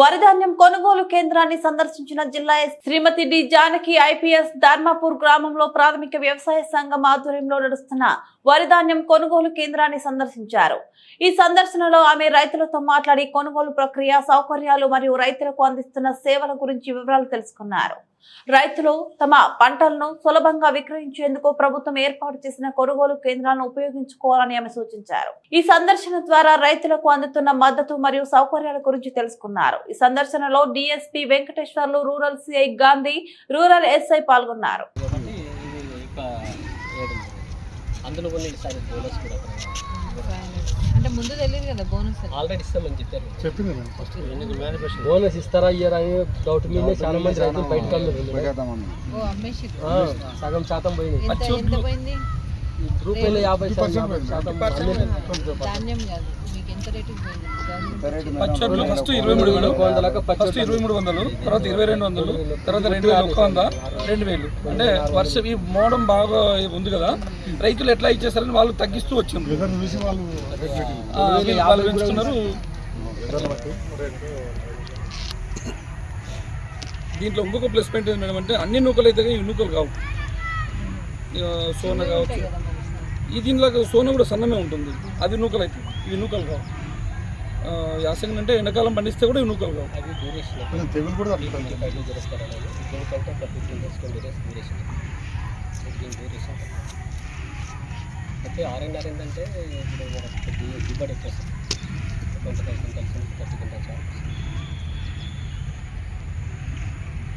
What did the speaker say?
వరిధాన్యం కొనుగోలు కేంద్రాన్ని సందర్శించిన జిల్లా శ్రీమతి డి జానకి ఐపీఎస్ ధర్మాపూర్ గ్రామంలో ప్రాథమిక వ్యవసాయ సంఘం ఆధ్వర్యంలో నడుస్తున్న వరిధాన్యం కొనుగోలు కేంద్రాన్ని సందర్శించారు. ఈ సందర్శనలో ఆమె రైతులతో మాట్లాడి కొనుగోలు ప్రక్రియ సౌకర్యాలు మరియు రైతులకు అందిస్తున్న సేవల గురించి వివరాలు తెలుసుకున్నారు. రైతులు తమ పంటలను సులభంగా విక్రయించేందుకు ప్రభుత్వం ఏర్పాటు చేసిన కొనుగోలు కేంద్రాలను ఉపయోగించుకోవాలని ఆమె సూచించారు. ఈ సందర్శన ద్వారా రైతులకు అందుతున్న మద్దతు మరియు సౌకర్యాల గురించి తెలుసుకున్నారు. ఈ సందర్శనలో DSP Venkateswarlu rural CI Gandhi rural SI పాల్గొన్నారు. అందులో కొన్ని ఈసారి బోనస్ కూడా అంటే ముందు తెలియదు కదా బోనస్. ఆల్రెడీ ఇస్తామని చెప్పారు. చెప్పింది ఫస్ట్ బోనస్ ఇస్తారా ఇయ్యరా అని డౌట్ మీదే చాలా మంది రైతులు బయటకు అమ్మారు. సగం శాతం పోయింది. ఎంత పోయింది? రూపాయలు యాభై శాతం. ధాన్యం కాదు. మీకు ఫస్ట్ ఇరవై మూడు వేలు ఒక ఫస్ట్ ఇరవై మూడు వందలు తర్వాత ఇరవై రెండు వందలు తర్వాత రెండు వేలు ఒక్క వంద రెండు వేలు. అంటే వర్షం ఈ మోడం బాగా ఉంది కదా రైతులు ఎట్లా ఇచ్చేస్తారని వాళ్ళు తగ్గిస్తూ వచ్చారు వాళ్ళు పెంచుతున్నారు. దీంట్లో ఇంకొక ప్లస్ పాయింట్ ఏంటి మేడం అంటే అన్ని నూకలు అయితే కానీ ఈ నూకలు కావు. సోన కావచ్చు ఈ దీంట్లో సోన కూడా సన్నమే ఉంటుంది. అది నూకలు అయితే ఇవి నూకలు కావు. ఆ, యాసంగి అంటే ఎండాకాలం పండిస్తే కూడా ఇవి నూకలు కావు. అయితే ఆర్ఎండ్ ఆర్ ఏంటంటే ఇప్పుడు మనకు దిగుబడి ఎక్కువ వస్తుంది. కొంత కలిసి కలిసి థర్టీ క్వింటల్స్